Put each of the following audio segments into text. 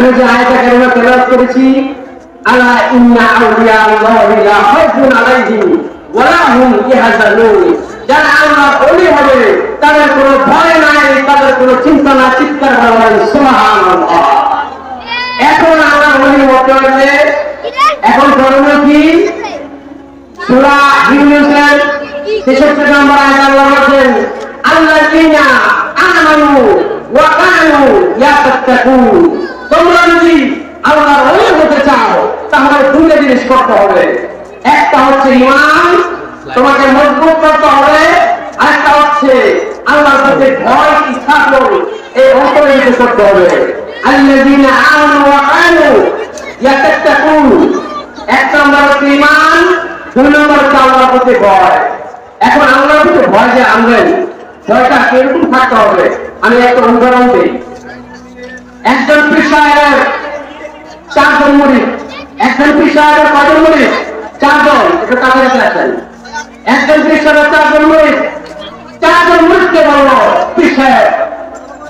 আমি যে আয়তা কারিমা তেলাওয়াত করেছি, আলা ইন্না আউলিয়া আল্লাহি লা খাউফুন আলাইহিম ওয়া হুম ইয়াহজানুন যারা আল্লাহর ওলি হবে, তাদের কোনো ভয় নাই, তাদের কোনো চিন্তা না চিৎকার করা নাই, সুবহানাল্লাহ। এখন আমরা ওলি হতে হলে এখন করণীয় কি? সূরা ইউনূসের 63 নম্বর আয়াত আল্লাহ বলেন আল্লাযীনা আমানু ওয়া কানু ইয়াত্তাকুন তোমরা যদি আল্লাহর ওলি হতে চাও, তাহলে দুটো জিনিস করতে হবে। একটা হচ্ছে ঈমান তোমাকে মজবুত করতে হবে। আরেকটা হচ্ছে আল্লাহর প্রতি ভয় স্থাপন এই অন্তরে করতে হবে। আল্লাযীনা আমানু ওয়া কানু ইয়াত্তাকুন। এক নম্বর ঈমান দুই নম্বর আল্লাহর প্রতি ভয়। এখন আল্লাহর প্রতি ভয় যে আনবেন, ভয়টা থাকতে হবে? আমি একটা উদাহরণ দিই। একজন কৃষকের চারজন মুড়ি। একজন কৃষকের কজন মুড়ি? চারজন। কাছে আছেন একজন কৃষকের চারজন মুড়ি। চারজন মুড়িকে বলল কৃষক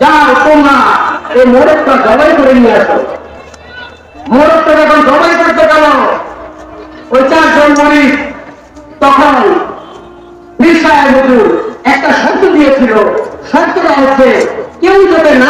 যাও তোমরা এই মোড়কটা জবাই করে নিয়ে আসো। মোড়কটা যখন জবাই করতে গেল, ওই চারজন মুড়ি তখন বিষয় হুজুর একটা শর্ত দিয়েছিল। শর্তটা হচ্ছে, কেউ যাতে না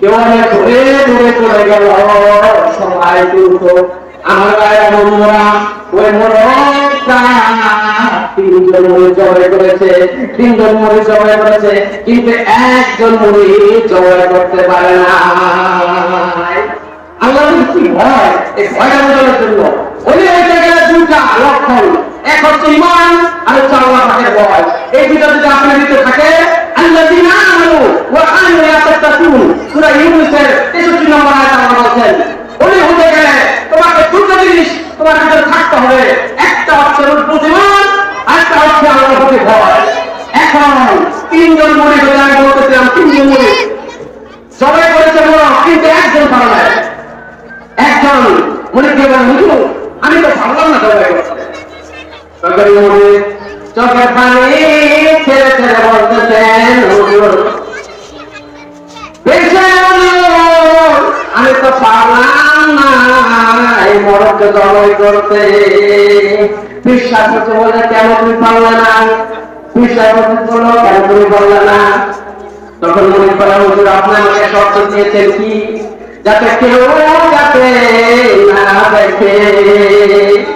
কেউ চলে কিন্তু একজন করতে পারে না। কি এক হচ্ছে ইমান আর এই যদি আপনার ভিতরে থাকে আল্লাহ দিন আমানু ওয়া কানু ইয়াতাকুন সূরা ইউনূসের 63 নম্বর আয়াত আল্লাহ বলেন ওই হতে গেলে তোমাকে দুটো জিনিস থাকতে হবে। একটা হচ্ছে বুদ্ধিমান আরেকটা হচ্ছে আল্লাহর প্রতি ভয়। এখন তিনজন মনে করে আমি বলতেছিলাম, তিনজন মনে সবাই করেছে বড় কিন্তু একজন ভালো নাই একজন মনে কি আমি তো ভাবলাম না সবাই সরকারি মনে চোখের পানি আমি তো পারলাম না। এই মরককে জবাই করতে। বিশ্বাস হচ্ছে বলে কেন তুমি পারলে না? বিশ্বাস হচ্ছে বলো কেন তুমি পারলে না? তখন মনে করা হুজুর, আপনি আমাকে শর্ত দিয়েছেন কি? যাতে কেউ যাতে না দেখে।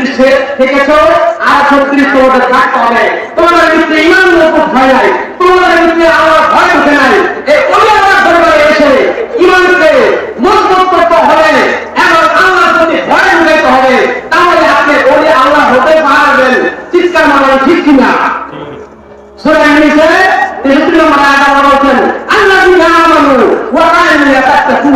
ছত্রিশে থেকেছ, আর ছত্রিশ তোমাদের থাকতে হবে। তোমাদের ভিতরে ইমান মজবুত হয় নাই, তোমাদের ভিতরে আমার ভয় উঠে নাই। এই অন্যরা দরবারে এসে ইমানকে মজবুত করতে হবে এমন আল্লাহ প্রতি ভয় উঠাইতে হবে। তাহলে আপনি ওলি আল্লাহ হতে পারবেন। চিৎকার মারা ঠিক কিনা? সুরাই নিচে তেহত্তর নম্বর আয়াত বলছেন আল্লাহ আমানু ওয়া কানু ইয়াতাকুন